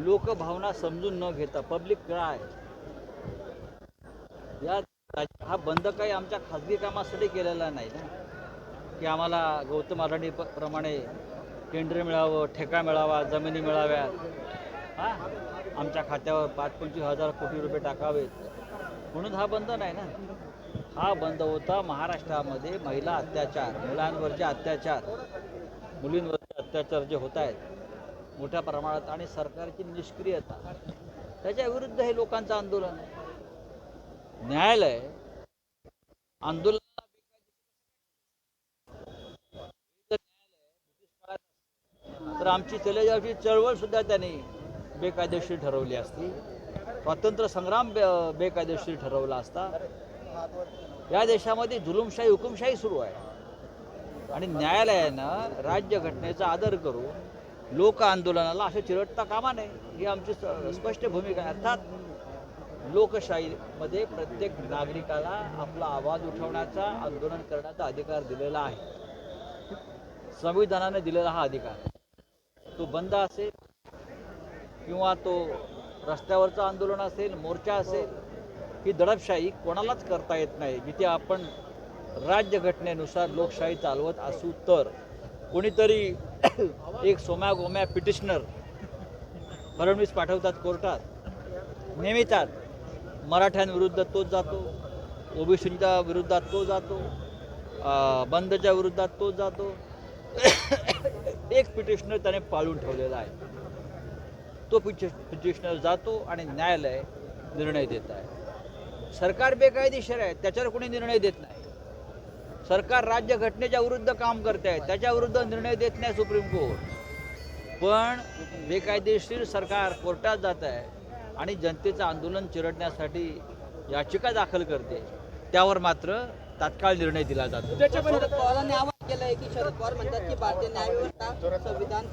लोकभावना समजून न घेता पब्लिक काय या हा बंद काही आमच्या खाजगी कामासाठी केलेला नाही ना. की आम्हाला गौतम अडाणी प्रमाणे केंद्र मिळावं ठेका मिळावा जमिनी मिळाव्यात. हा? आमच्या खात्यावर पाच पंचवीस हजार कोटी रुपये टाकावेत. म्हणून हा बंद नाही ना. हा बंद होता महाराष्ट्रामध्ये महिला अत्याचार मुलांवरचे अत्याचार मुलींवरचे अत्याचार जे होत आहेत मोठ्या प्रमाणात आणि सरकारची निष्क्रियता. त्याच्या विरुद्ध हे लोकांचं आंदोलन आहे. न्यायालय आंदोलन तर आमची चलेजावची चळवळ सुद्धा त्यांनी बेकायदेशीर ठरवली असती. स्वातंत्र्य संग्राम बे- बेकायदेशीर ठरवला असता. या देशामध्ये जुलुमशाही हुकुमशाही सुरू आहे. आणि न्यायालयानं राज्यघटनेचा आदर करून लोक आंदोलनाला असं चिरडता कामा नये ही आमची स- स्पष्ट भूमिका आहे. अर्थात लोकशाहीमध्ये प्रत्येक नागरिकाला आपला आवाज उठवण्याचा आंदोलन करण्याचा अधिकार दिलेला आहे. संविधानाने दिलेला हा अधिकार. तो बंद असेल किंवा तो रस्त्यावरचं आंदोलन असेल मोर्चा असेल ही दडपशाही कोणालाच करता येत नाही. जिथे आपण राज्यघटनेनुसार लोकशाही चालवत असू तर कोणीतरी एक सोम्या गोम्या पिटिशनर फडणवीस पाठवतात कोर्टात. नेमितात मराठ्यांविरुद्ध तोच जातो ओबीसींच्या विरुद्धात तो जातो बंदच्या विरुद्धात तोच जातो. एक पिटिशनर त्याने पाळून ठेवलेला आहे. तो पिटि पिटिशनर जातो आणि न्यायालय निर्णय देत आहे. सरकार बेकायदेशीर आहे त्याच्यावर कोणी निर्णय देत नाही. सरकार राज्य घटनेच्या विरुद्ध काम करते आहे त्याच्या विरुद्ध निर्णय देत नाही सुप्रीम कोर्ट. पण बेकायदेशीर सरकार कोर्टात जात आहे आणि जनतेचं आंदोलन चिरडण्यासाठी याचिका दाखल करते. त्यावर मात्र तात्काळ निर्णय दिला जातो. शरद पवारांनी आवाहन केलंय की शरद पवार म्हणतात की भारतीय न्यायव्यवस्था संविधान